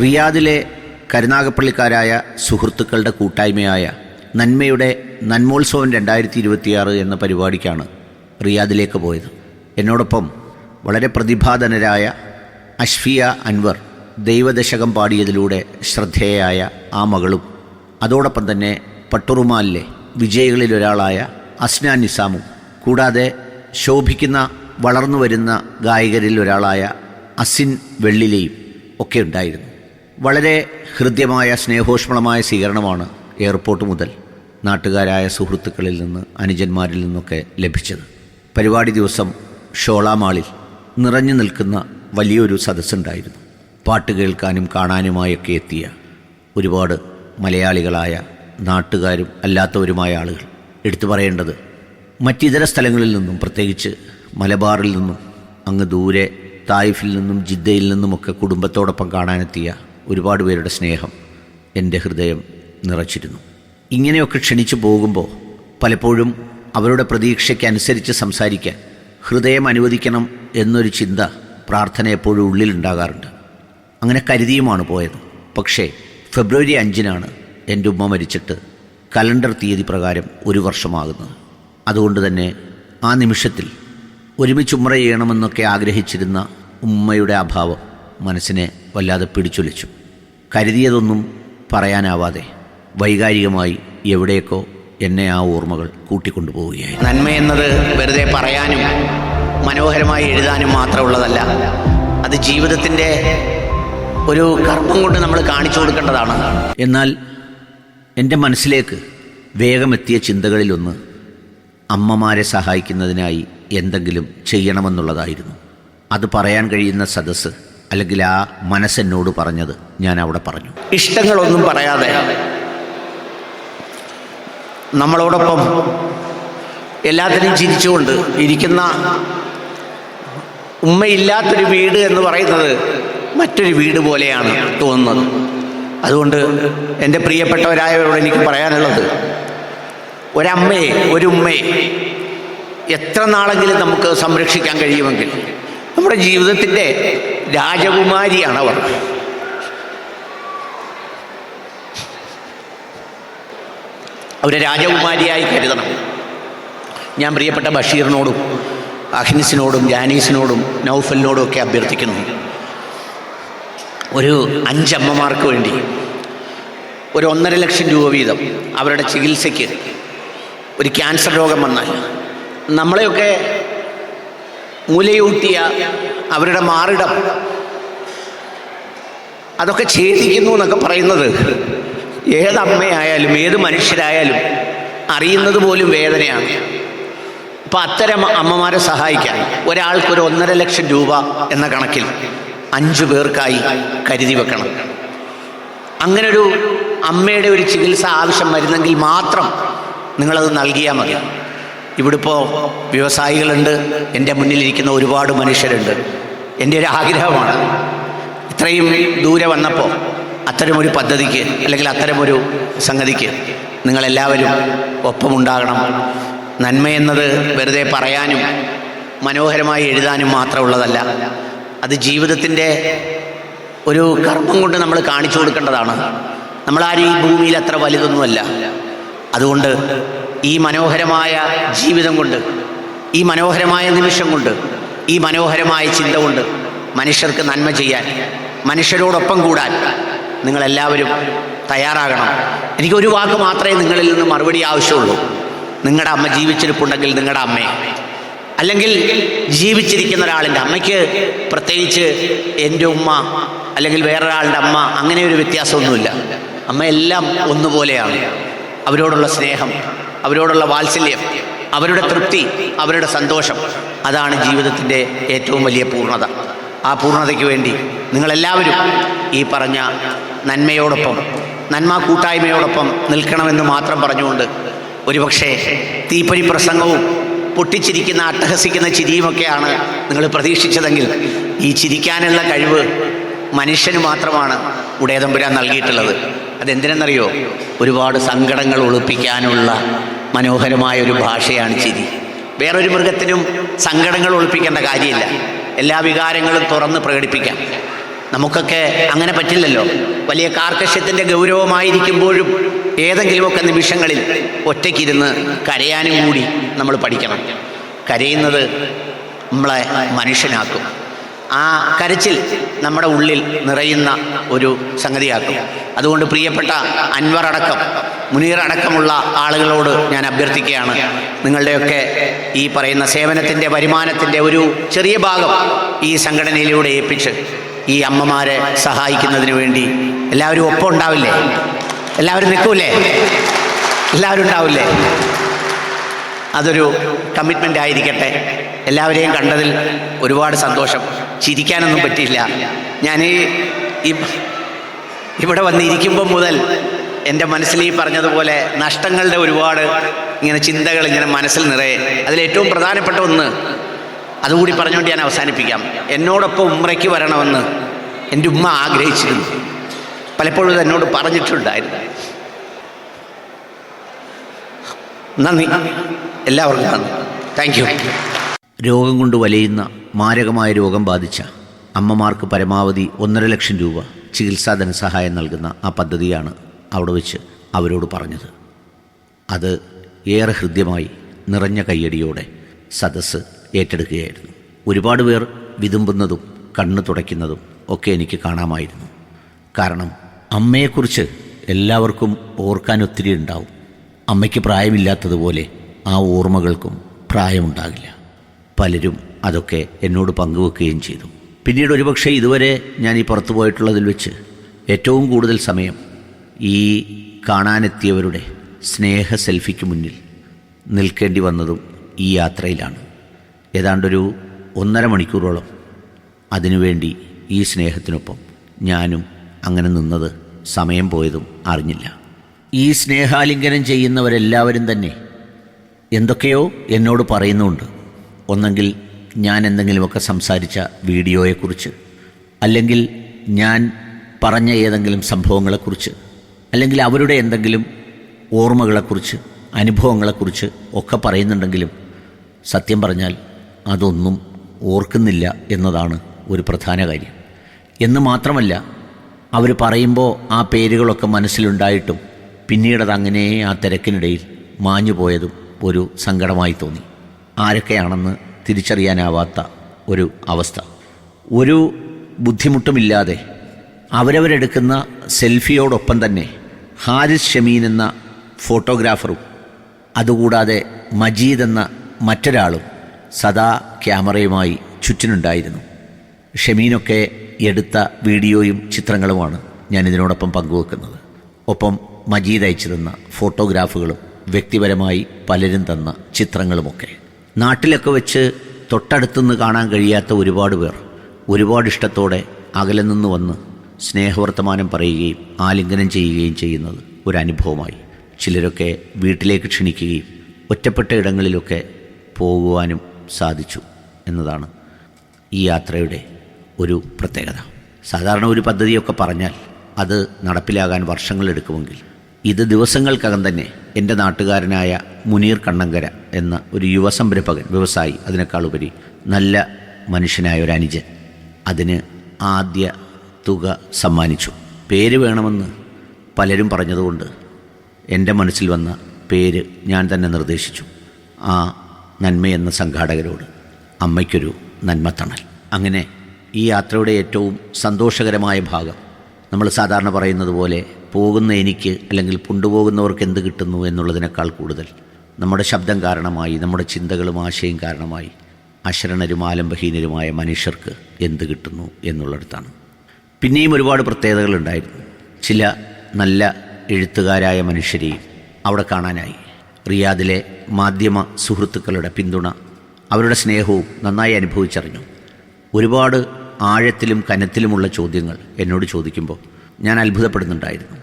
റിയാദിലെ കരുനാഗപ്പള്ളിക്കാരായ സുഹൃത്തുക്കളുടെ കൂട്ടായ്മയായ നന്മയുടെ നന്മോത്സവം രണ്ടായിരത്തി ഇരുപത്തിയാറ് എന്ന പരിപാടിക്കാണ് റിയാദിലേക്ക് പോയത്. എന്നോടൊപ്പം വളരെ പ്രതിഭാധനരായ അഷ്ഫിയ അൻവർ ദൈവദശകം പാടിയതിലൂടെ ശ്രദ്ധേയായ ആ മകളും അതോടൊപ്പം തന്നെ പട്ടുറുമാലിലെ വിജയികളിലൊരാളായ അസ്ന നിസാമും കൂടാതെ ശോഭിക്കുന്ന വളർന്നു വരുന്ന ഗായകരിൽ ഒരാളായ അസിൻ വെള്ളിലെയും ഒക്കെ ഉണ്ടായിരുന്നു. വളരെ ഹൃദ്യമായ സ്നേഹോഷ്മളമായ സ്വീകരണമാണ് എയർപോർട്ട് മുതൽ നാട്ടുകാരായ സുഹൃത്തുക്കളിൽ നിന്ന് അനുജന്മാരിൽ നിന്നൊക്കെ ലഭിച്ചത്. പരിപാടി ദിവസം ഷോളാമാളിൽ നിറഞ്ഞു നിൽക്കുന്ന വലിയൊരു സദസ്സുണ്ടായിരുന്നു. പാട്ട് കേൾക്കാനും കാണാനുമായൊക്കെ എത്തിയ ഒരുപാട് മലയാളികളായ നാട്ടുകാരും അല്ലാത്തവരുമായ ആളുകൾ. എടുത്തു പറയേണ്ടത് മറ്റിതര സ്ഥലങ്ങളിൽ നിന്നും പ്രത്യേകിച്ച് മലബാറിൽ നിന്നും അങ്ങ് ദൂരെ തായിഫിൽ നിന്നും ജിദ്ദയിൽ നിന്നുമൊക്കെ കുടുംബത്തോടൊപ്പം കാണാനെത്തിയ ഒരുപാട് പേരുടെ സ്നേഹം എന്റെ ഹൃദയം നിറച്ചിരുന്നു. ഇങ്ങനെയൊക്കെ ക്ഷണിച്ചു പോകുമ്പോൾ പലപ്പോഴും അവരുടെ പ്രതീക്ഷയ്ക്കനുസരിച്ച് സംസാരിക്കാൻ ഹൃദയം അനുവദിക്കണം എന്നൊരു ചിന്ത പ്രാർത്ഥന എപ്പോഴും ഉള്ളിലുണ്ടാകാറുണ്ട്. അങ്ങനെ കരുതിയുമാണ് പോയത്. പക്ഷേ ഫെബ്രുവരി അഞ്ചിനാണ് എന്റെ ഉമ്മ മരിച്ചിട്ട് കലണ്ടർ തീയതി പ്രകാരം ഒരു വർഷമാകുന്നത്. അതുകൊണ്ട് തന്നെ ആ നിമിഷത്തിൽ ഒരുമിച്ച് ഉമ്മറ ചെയ്യണമെന്നൊക്കെ ആഗ്രഹിച്ചിരുന്ന ഉമ്മയുടെ അഭാവം മനസ്സിനെ വല്ലാതെ പിടിച്ചൊലിച്ചു. കരുതിയതൊന്നും പറയാനാവാതെ വൈകാരികമായി എവിടേക്കോ എന്നെ ആ ഓർമ്മകൾ കൂട്ടിക്കൊണ്ടുപോവുകയായി നന്മ എന്നത് വെറുതെ പറയാനും മനോഹരമായി എഴുതാനും മാത്രമുള്ളതല്ല അത് ജീവിതത്തിന്റെ ഒരു കർമ്മം കൊണ്ട് നമ്മൾ കാണിച്ചു കൊടുക്കേണ്ടതാണ്. എന്നാൽ എന്റെ മനസ്സിലേക്ക് വേഗമെത്തിയ ചിന്തകളിലൊന്ന് അമ്മമാരെ സഹായിക്കുന്നതിനായി എന്തെങ്കിലും ചെയ്യണമെന്നുള്ളതായിരുന്നു. അത് പറയാൻ കഴിയുന്ന സദസ്സ് അല്ലെങ്കിൽ ആ മനസ്സെന്നോട് പറഞ്ഞത് ഞാൻ അവിടെ പറഞ്ഞു. ഇഷ്ടങ്ങളൊന്നും പറയാതെ നമ്മളോടൊപ്പം എല്ലാത്തിനും ചിരിച്ചുകൊണ്ട് ഇരിക്കുന്ന ഉമ്മയില്ലാത്തൊരു വീട് എന്ന് പറയുന്നത് മറ്റൊരു വീട് പോലെയാണ് തോന്നുന്നത്. അതുകൊണ്ട് എന്റെ പ്രിയപ്പെട്ടവരായവരോട് എനിക്ക് പറയാനുള്ളത് ഒരമ്മയെ ഒരു ഉമ്മയെ എത്ര നാളെങ്കിലും നമുക്ക് സംരക്ഷിക്കാൻ കഴിയുമെങ്കിൽ നമ്മുടെ ജീവിതത്തിന്റെ രാജകുമാരിയാണ് അവർ. അവരെ രാജകുമാരിയായി കരുതണം. ഞാൻ പ്രിയപ്പെട്ട ബഷീറിനോടും അഹ്നിസിനോടും ജാനീസിനോടും നൗഫലിനോടും ഒക്കെ അഭ്യർത്ഥിക്കുന്നു. ഒരു അഞ്ചമ്മമാർക്ക് വേണ്ടി ഒരു ഒന്നര ലക്ഷം രൂപ വീതം അവരുടെ ചികിത്സയ്ക്ക് ഒരു ക്യാൻസർ രോഗം വന്നാൽ നമ്മളെയൊക്കെ മൂലയൂട്ടിയ അവരുടെ മാറിടം. അതൊക്കെ ഛേദിക്കുന്നു എന്നൊക്കെ പറയുന്നത്. ഏതമ്മയായാലും ഏത് മനുഷ്യരായാലും അറിയുന്നത് പോലും വേദനയാണ്. അപ്പം അത്തരം അമ്മമാരെ സഹായിക്കാൻ ഒരാൾക്ക് ഒരു ഒന്നര ലക്ഷം രൂപ എന്ന കണക്കിൽ അഞ്ചു പേർക്കായി കരുതി വെക്കണം. അങ്ങനൊരു അമ്മയുടെ ഒരു ചികിത്സ ആവശ്യം വരുന്നെങ്കിൽ മാത്രം നിങ്ങളത് നൽകിയാൽ മതി. ഇവിടെ ഇപ്പോൾ വ്യവസായികളുണ്ട്. എന്റെ മുന്നിലിരിക്കുന്ന ഒരുപാട് മനുഷ്യരുണ്ട്. എന്റെ ഒരു ആഗ്രഹമാണ് ഇത്രയും ദൂരെ വന്നപ്പോൾ അത്തരമൊരു പദ്ധതിക്ക് അല്ലെങ്കിൽ അത്തരമൊരു സംഗതിക്ക് നിങ്ങളെല്ലാവരും ഒപ്പമുണ്ടാകണം. നന്മയെന്നത് വെറുതെ പറയാനും മനോഹരമായി എഴുതാനും മാത്രമുള്ളതല്ല. അത് ജീവിതത്തിന്റെ ഒരു കർമ്മം കൊണ്ട് നമ്മൾ കാണിച്ചു കൊടുക്കേണ്ടതാണ്. നമ്മളാരും ഈ ഭൂമിയിൽ അത്ര വലുതൊന്നുമല്ല. അതുകൊണ്ട് ഈ മനോഹരമായ ജീവിതം കൊണ്ട് ഈ മനോഹരമായ നിമിഷം കൊണ്ട് ഈ മനോഹരമായ ചിന്ത കൊണ്ട് മനുഷ്യർക്ക് നന്മ ചെയ്യാൻ മനുഷ്യരോടൊപ്പം കൂടാൻ നിങ്ങളെല്ലാവരും തയ്യാറാകണം. എനിക്കൊരു വാക്ക് മാത്രമേ നിങ്ങളിൽ നിന്ന് മറുപടി ആവശ്യമുള്ളൂ. നിങ്ങളുടെ അമ്മ ജീവിച്ചിരിപ്പുണ്ടെങ്കിൽ നിങ്ങളുടെ അമ്മയെ അല്ലെങ്കിൽ ജീവിച്ചിരിക്കുന്ന ഒരാളിന്റെ അമ്മയ്ക്ക് പ്രത്യേകിച്ച് എന്റെ ഉമ്മ അല്ലെങ്കിൽ വേറൊരാളുടെ അമ്മ അങ്ങനെ ഒരു വ്യത്യാസമൊന്നുമില്ല. അമ്മയെല്ലാം ഒന്നുപോലെയാണ്. അവരോടുള്ള സ്നേഹം. അവരോടുള്ള വാത്സല്യം അവരുടെ തൃപ്തി അവരുടെ സന്തോഷം. അതാണ് ജീവിതത്തിന്റെ ഏറ്റവും വലിയ പൂർണത. ആ പൂർണതയ്ക്ക് വേണ്ടി നിങ്ങളെല്ലാവരും ഈ പറഞ്ഞ നന്മയോടൊപ്പം നന്മ കൂട്ടായ്മയോടൊപ്പം നിൽക്കണമെന്ന് മാത്രം പറഞ്ഞുകൊണ്ട് ഒരുപക്ഷെ തീപ്പൊരി പ്രസംഗവും പൊട്ടിച്ചിരിക്കുന്ന അട്ടഹസിക്കുന്ന ചിരിയുമൊക്കെയാണ് നിങ്ങൾ പ്രതീക്ഷിച്ചതെങ്കിൽ ഈ ചിരിക്കാനുള്ള കഴിവ് മനുഷ്യന് മാത്രമാണ് ഉടയതമ്പുരാൻ നൽകിയിട്ടുള്ളത്. അതെന്തിനെന്നറിയോ? ഒരുപാട് സങ്കടങ്ങൾ ഒളിപ്പിക്കാനുള്ള മനോഹരമായ ഒരു ഭാഷയാണ് ചിരി. വേറൊരു മൃഗത്തിനും സങ്കടങ്ങൾ ഒളിപ്പിക്കേണ്ട കാര്യമില്ല. എല്ലാ വികാരങ്ങളും തുറന്ന് പ്രകടിപ്പിക്കാം. നമുക്കൊക്കെ അങ്ങനെ പറ്റില്ലല്ലോ. വലിയ കാർക്കശ്യത്തിന്റെ ഗൗരവമായിരിക്കുമ്പോഴും ഏതെങ്കിലുമൊക്കെ നിമിഷങ്ങളിൽ ഒറ്റയ്ക്കിരുന്ന് കരയാനും കൂടി നമ്മൾ പഠിക്കണം. കരയുന്നത് നമ്മളെ മനുഷ്യനാക്കും. ആ കരച്ചിൽ നമ്മുടെ ഉള്ളിൽ നിറയുന്ന ഒരു സംഗതിയാക്കും. അതുകൊണ്ട് പ്രിയപ്പെട്ട അൻവർ അടക്കം മുനീർ അടക്കമുള്ള ആളുകളോട് ഞാൻ അഭ്യർത്ഥിക്കുകയാണ്. നിങ്ങളുടെയൊക്കെ ഈ പറയുന്ന സേവനത്തിന്റെ വരുമാനത്തിന്റെ ഒരു ചെറിയ ഭാഗം ഈ സംഘടനയിലൂടെ ഏൽപ്പിച്ച് ഈ അമ്മമാരെ സഹായിക്കുന്നതിന് വേണ്ടി എല്ലാവരും ഒപ്പം ഉണ്ടാവില്ലേ? എല്ലാവരും നിൽക്കൂലേ എല്ലാവരും ഉണ്ടാവില്ലേ? അതൊരു കമ്മിറ്റ്മെന്റ് ആയിരിക്കട്ടെ. എല്ലാവരെയും കണ്ടതിൽ ഒരുപാട് സന്തോഷം. ചിരിക്കാനൊന്നും പറ്റിയില്ല. ഞാൻ ഈ ഇവിടെ വന്നിരിക്കുമ്പം മുതൽ എന്റെ മനസ്സിൽ ഈ പറഞ്ഞതുപോലെ നഷ്ടങ്ങളുടെ ഒരുപാട് ഇങ്ങനെ ചിന്തകൾ ഇങ്ങനെ മനസ്സിൽ നിറയെ. അതിലേറ്റവും പ്രധാനപ്പെട്ട ഒന്ന് അതുകൂടി പറഞ്ഞുകൊണ്ട് ഞാൻ അവസാനിപ്പിക്കാം. എന്നോടൊപ്പം ഉമ്രയ്ക്ക് വരണമെന്ന് എന്റെ ഉമ്മ ആഗ്രഹിച്ചിരുന്നു. പലപ്പോഴും ഇത് എന്നോട് പറഞ്ഞിട്ടുണ്ടായിരുന്നു. നന്ദി. എല്ലാവർക്കും താങ്ക് യു രോഗം കൊണ്ട് വലയുന്ന മാരകമായ രോഗം ബാധിച്ച അമ്മമാർക്ക് പരമാവധി ഒന്നര ലക്ഷം രൂപ ചികിത്സാ ധനസഹായം നൽകുന്ന ആ പദ്ധതിയാണ് അവിടെ വെച്ച് അവരോട് പറഞ്ഞത്. അത് ഏറെ ഹൃദ്യമായി നിറഞ്ഞ കയ്യടിയോടെ സദസ്സ് ഏറ്റെടുക്കുകയായിരുന്നു. ഒരുപാട് പേർ വിതുമ്പുന്നതും കണ്ണു തുടയ്ക്കുന്നതും ഒക്കെ എനിക്ക് കാണാമായിരുന്നു. കാരണം അമ്മയെക്കുറിച്ച് എല്ലാവർക്കും ഓർക്കാൻ ഒത്തിരി ഉണ്ടാവും. അമ്മയ്ക്ക് പ്രായമില്ലാത്തതുപോലെ ആ ഓർമ്മകൾക്കും പ്രായമുണ്ടാകില്ല. പലരും അതൊക്കെ എന്നോട് പങ്കുവെക്കുകയും ചെയ്തു. പിന്നീട് ഒരുപക്ഷെ ഇതുവരെ ഞാൻ ഈ പുറത്തു പോയിട്ടുള്ളതിൽ വെച്ച് ഏറ്റവും കൂടുതൽ സമയം ഈ കാണാനെത്തിയവരുടെ സ്നേഹ സെൽഫിക്ക് മുന്നിൽ നിൽക്കേണ്ടി വന്നതും ഈ യാത്രയിലാണ്. ഏതാണ്ടൊരു ഒന്നര മണിക്കൂറോളം അതിനുവേണ്ടി ഈ സ്നേഹത്തിനൊപ്പം ഞാനും അങ്ങനെ നിന്നത് സമയം പോയതും അറിഞ്ഞില്ല. ഈ സ്നേഹാലിംഗനം ചെയ്യുന്നവരെല്ലാവരും തന്നെ എന്തൊക്കെയോ എന്നോട് പറയുന്നുണ്ട്. ഒന്നെങ്കിൽ ഞാൻ എന്തെങ്കിലുമൊക്കെ സംസാരിച്ച വീഡിയോയെക്കുറിച്ച് അല്ലെങ്കിൽ ഞാൻ പറഞ്ഞ ഏതെങ്കിലും സംഭവങ്ങളെക്കുറിച്ച് അല്ലെങ്കിൽ അവരുടെ എന്തെങ്കിലും ഓർമ്മകളെക്കുറിച്ച് അനുഭവങ്ങളെക്കുറിച്ച് ഒക്കെ പറയുന്നുണ്ടെങ്കിലും സത്യം പറഞ്ഞാൽ അതൊന്നും ഓർക്കുന്നില്ല എന്നതാണ് ഒരു പ്രധാന കാര്യം. എന്ന് മാത്രമല്ല അവർ പറയുമ്പോൾ ആ പേരുകളൊക്കെ മനസ്സിലുണ്ടായിട്ടും പിന്നീടത് അങ്ങനെ ആ തിരക്കിനിടയിൽ മാഞ്ഞു പോയതും ഒരു സങ്കടമായി തോന്നി. ആരൊക്കെയാണെന്ന് തിരിച്ചറിയാനാവാത്ത ഒരു അവസ്ഥ. ഒരു ബുദ്ധിമുട്ടുമില്ലാതെ അവരവരെടുക്കുന്ന സെൽഫിയോടൊപ്പം തന്നെ ഹാരിസ് ഷമീൻ എന്ന ഫോട്ടോഗ്രാഫറും അതുകൂടാതെ മജീദ് എന്ന മറ്റൊരാളും സദാ ക്യാമറയുമായി ചുറ്റിനുണ്ടായിരുന്നു. ഷമീനൊക്കെ എടുത്ത വീഡിയോയും ചിത്രങ്ങളുമാണ് ഞാൻ ഇതിനോടൊപ്പം പങ്കുവെക്കുന്നത്. ഒപ്പം മജീദ് അയച്ചു തന്ന ഫോട്ടോഗ്രാഫുകളും വ്യക്തിപരമായി പലരും തന്ന ചിത്രങ്ങളുമൊക്കെ. നാട്ടിലൊക്കെ വെച്ച് തൊട്ടടുത്തുനിന്ന് കാണാൻ കഴിയാത്ത ഒരുപാട് പേർ ഒരുപാട് ഇഷ്ടത്തോടെ അകലെ നിന്ന് വന്ന് സ്നേഹവർത്തമാനം പറയുകയും ആലിംഗനം ചെയ്യുകയും ചെയ്യുന്നത് ഒരനുഭവമായി. ചിലരൊക്കെ വീട്ടിലേക്ക് ക്ഷണിക്കുകയും ഒറ്റപ്പെട്ട ഇടങ്ങളിലൊക്കെ പോകുവാനും സാധിച്ചു എന്നതാണ് ഈ യാത്രയുടെ ഒരു പ്രത്യേകത. സാധാരണ ഒരു പദ്ധതിയൊക്കെ പറഞ്ഞാൽ അത് നടപ്പിലാകാൻ വർഷങ്ങളെടുക്കുമെങ്കിൽ ഇത് ദിവസങ്ങൾക്കകം തന്നെ എന്റെ നാട്ടുകാരനായ മുനീർ കണ്ണങ്കര എന്ന ഒരു യുവ സംരംഭകൻ വ്യവസായി അതിനേക്കാൾ ഉപരി നല്ല മനുഷ്യനായ ഒരു അനുജൻ അതിന് ആദ്യ തുക സമ്മാനിച്ചു. പേര് വേണമെന്ന് പലരും പറഞ്ഞതുകൊണ്ട് എന്റെ മനസ്സിൽ വന്ന പേര് ഞാൻ തന്നെ നിർദ്ദേശിച്ചു. ആ നന്മയെന്ന സംഘാടകരോട് അമ്മയ്ക്കൊരു നന്മ തണൽ. അങ്ങനെ ഈ യാത്രയുടെ ഏറ്റവും സന്തോഷകരമായ ഭാഗം നമ്മൾ സാധാരണ പറയുന്നത് പോലെ പോകുന്ന എനിക്ക് അല്ലെങ്കിൽ കൊണ്ടുപോകുന്നവർക്ക് എന്ത് കിട്ടുന്നു എന്നുള്ളതിനേക്കാൾ കൂടുതൽ. നമ്മുടെ ശബ്ദം കാരണമായി നമ്മുടെ ചിന്തകളും ആശയും കാരണമായി അശരണരും ആലംബഹീനരുമായ മനുഷ്യർക്ക് എന്ത് കിട്ടുന്നു എന്നുള്ളിടത്താണ്. പിന്നെയും ഒരുപാട് പ്രത്യേകതകളുണ്ടായിരുന്നു ചില നല്ല എഴുത്തുകാരായ മനുഷ്യരെയും അവിടെ കാണാനായി. റിയാദിലെ മാധ്യമ സുഹൃത്തുക്കളുടെ പിന്തുണ അവരുടെ സ്നേഹവും നന്നായി അനുഭവിച്ചറിഞ്ഞു. ഒരുപാട് ആഴത്തിലും കനത്തിലുമുള്ള ചോദ്യങ്ങൾ എന്നോട് ചോദിക്കുമ്പോൾ ഞാൻ അത്ഭുതപ്പെടുന്നുണ്ടായിരുന്നു.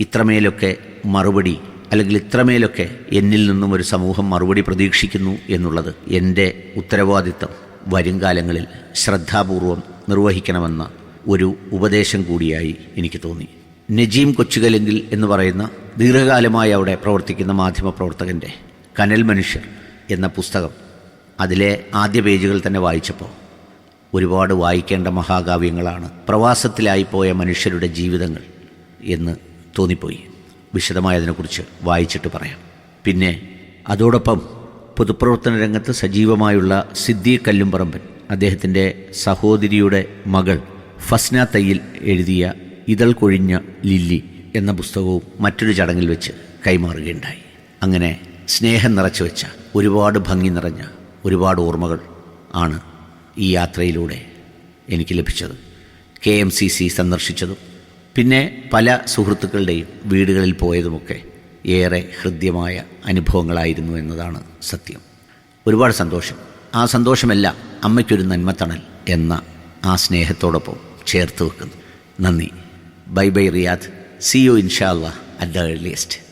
ഇത്രമേലൊക്കെ മറുപടി അല്ലെങ്കിൽ ഇത്രമേലൊക്കെ എന്നിൽ നിന്നും ഒരു സമൂഹം മറുപടി പ്രതീക്ഷിക്കുന്നു എന്നുള്ളത് എന്റെ ഉത്തരവാദിത്തം. വരും കാലങ്ങളിൽ ശ്രദ്ധാപൂർവം നിർവഹിക്കണമെന്ന ഒരു ഉപദേശം കൂടിയായി എനിക്ക് തോന്നി. നജീം കൊച്ചുകലെങ്കിൽ എന്ന് പറയുന്ന ദീർഘകാലമായി അവിടെ പ്രവർത്തിക്കുന്ന മാധ്യമപ്രവർത്തകന്റെ കനൽ മനുഷ്യർ എന്ന പുസ്തകം അതിലെ ആദ്യ പേജുകൾ തന്നെ വായിച്ചപ്പോൾ ഒരുപാട് വായിക്കേണ്ട മഹാകാവ്യങ്ങളാണ്. പ്രവാസത്തിലായിപ്പോയ മനുഷ്യരുടെ ജീവിതങ്ങൾ എന്ന് തോന്നിപ്പോയി. വിശദമായതിനെക്കുറിച്ച് വായിച്ചിട്ട് പറയാം. പിന്നെ അതോടൊപ്പം പൊതുപ്രവർത്തന രംഗത്ത് സജീവമായുള്ള സിദ്ധി കല്ലുംപറമ്പൻ അദ്ദേഹത്തിന്റെ സഹോദരിയുടെ മകൾ ഫസ്ന തയ്യിൽ എഴുതിയ ഇതൾ കൊഴിഞ്ഞ ലില്ലി എന്ന പുസ്തകവും മറ്റൊരു ചടങ്ങിൽ വെച്ച് കൈമാറുകയുണ്ടായി. അങ്ങനെ സ്നേഹം നിറച്ചു വെച്ച ഒരുപാട് ഭംഗി നിറഞ്ഞ ഒരുപാട് ഓർമ്മകൾ ആണ് ഈ യാത്രയിലൂടെ എനിക്ക് ലഭിച്ചത്. കെ എം സി സി സന്ദർശിച്ചതും പിന്നെ പല സുഹൃത്തുക്കളുടെയും വീടുകളിൽ പോയതുമൊക്കെ ഏറെ ഹൃദ്യമായ അനുഭവങ്ങളായിരുന്നു എന്നതാണ് സത്യം. ഒരുപാട് സന്തോഷം. ആ സന്തോഷമെല്ലാം അമ്മയ്ക്കൊരു നന്മത്തണൽ എന്ന ആ സ്നേഹത്തോടൊപ്പം ചേർത്ത് വെക്കുന്നു. നന്ദി. Bye bye Riyadh. See you ഇൻഷാ അല്ലാ അറ്റ് ദ ഏർലിയസ്റ്റ്